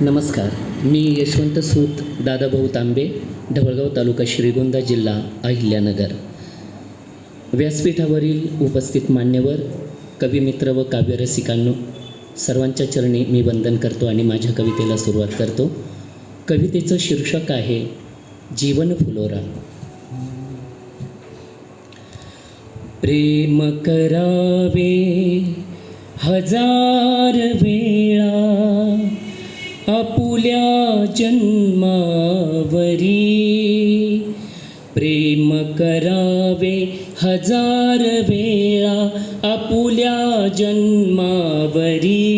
नमस्कार मी यशवंत सूत दादाभाऊ तांबे ढवळगाव तालुका श्रीगोंदा जिल्हा अहिल्यानगर. व्यासपीठावरील उपस्थित मान्यवर कविमित्र व काव्यरसिकांनो सर्वांच्या चरणी मी वंदन करतो आणि माझ्या कवितेला सुरुवात करतो. कवितेचं शीर्षक आहे जीवन फुलोरा. प्रेम करावे हजार आपुल्या जन्मावरी प्रेम करावे हजार वेळा आपुल्या जन्मावरी.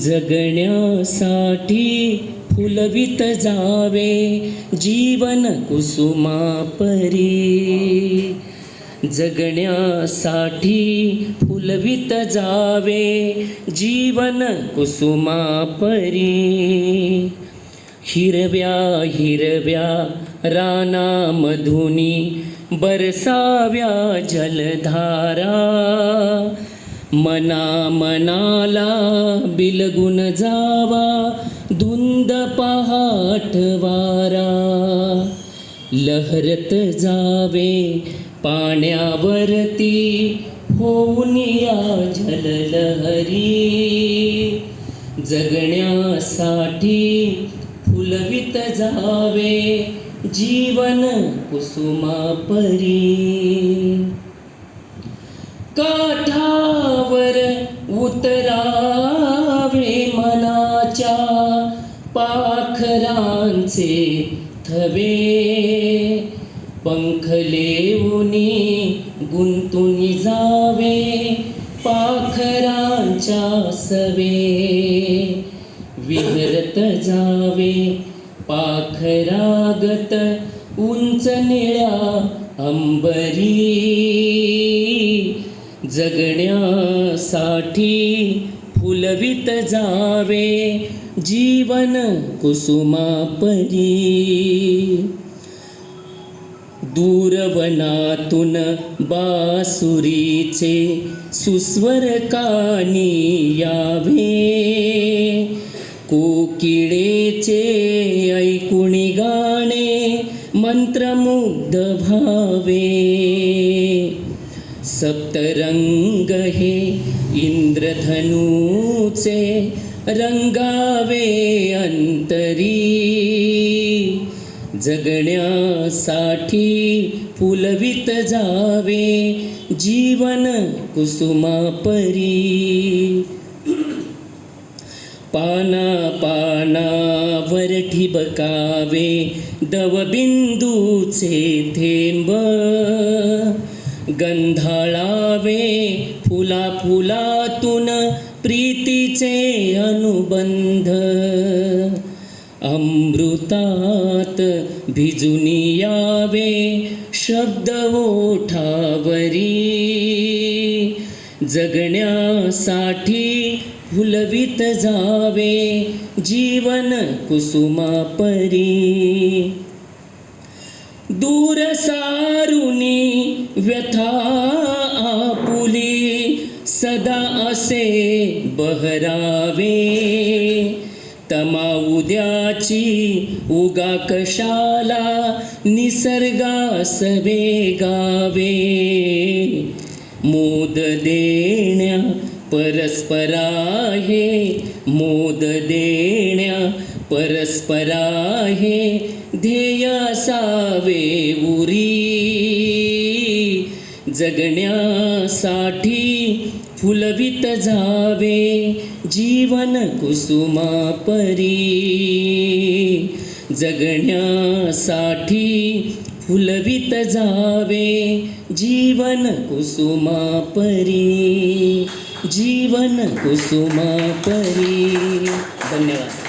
जगण्यासाठी फुलवित जावे जीवन कुसुमापरी. जगण्यासाठी फुलवित जावे जीवन कुसुमापरी. हिरव्या हिरव्या रानामधुनी बरसाव्या जलधारा. मना मनाला बिलगुन जावा धुंद पहाट वारा. लहरत जावे पाण्यावरती होऊन या जललहरी जगण्यासाठी फुलवित जावे जीवन कुसुमापरी. काठावर उतरावे मनाच्या पाखरांचे थवे. पंख लेऊनी गुंतुनी जावे पाखरांच्या सवे. विहरत जावे पाखरागत उंच निळ्या अंबरी. जगण्यासाठी फुलवित जावे जीवन कुसुमापरी. दूरवनातून बासुरीचे सुस्वर कानी यावे. कोकिळेचे ऐकुणी गाणे मंत्रमुग्ध भावे. सप्तरंग हे इंद्रधनूचे रंगावे अंतरी. जगण्यासाठी फुलवित जावे जीवन कुसुमापरी. पाना पानावर ठिबकावे दवबिंदूचे थेंब. गंधाळावे फुला फुलातून प्रीतीचे अनुबंध. अमृतात भिजुनी यावे शब्द ओठावरी. जगण्यासाठी फुलवित जावे जीवन कुसुमापरी. दूर सारुनी व्यथा आपुली सदा असे बहरावे. तमा उद्याची उगा कशाला? निसर्गास वेगावे मोद देण्या परस्परा हे मोद देण्या परस्परा हे ध्येय सावे उरी. जगण्यासाठी फुलवित जावे जीवन कुसुमापरी जगण्यासाठी फुलवित जावे जीवन कुसुमापरी जीवन कुसुमापरी धन्यवाद.